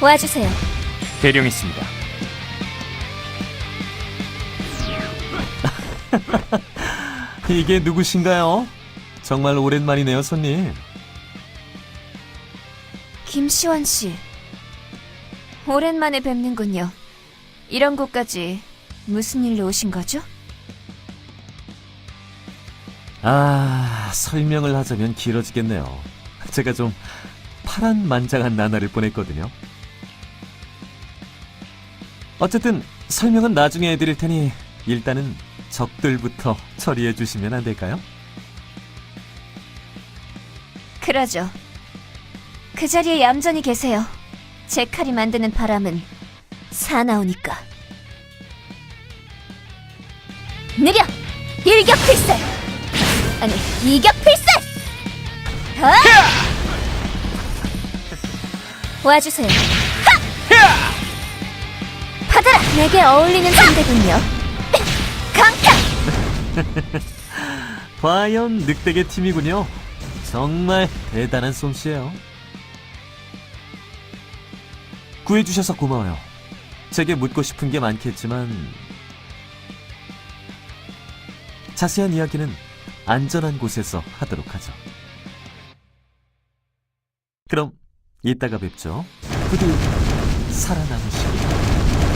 와주세요. 대령했습니다. 이게 누구신가요? 정말 오랜만이네요, 손님. 김시원 씨. 오랜만에 뵙는군요. 이런 곳까지 무슨 일로 오신 거죠? 아, 설명을 하자면 길어지겠네요. 제가 좀 파란 만장한 나날을 보냈거든요. 어쨌든 설명은 나중에 해드릴 테니 일단은 적들부터 처리해 주시면 안 될까요? 그러죠. 그 자리에 얌전히 계세요. 제 칼이 만드는 바람은 사나우니까. 느려! 일격 필살! 아니, 이격 필살! 하! 와주세요. 받아라! 내게 어울리는 상대군요. 강타! 과연 늑대계 팀이군요. 정말 대단한 솜씨예요. 구해주셔서 고마워요. 제게 묻고 싶은 게 많겠지만 자세한 이야기는 안전한 곳에서 하도록 하죠. 그럼 이따가 뵙죠. 부디 살아남으시길.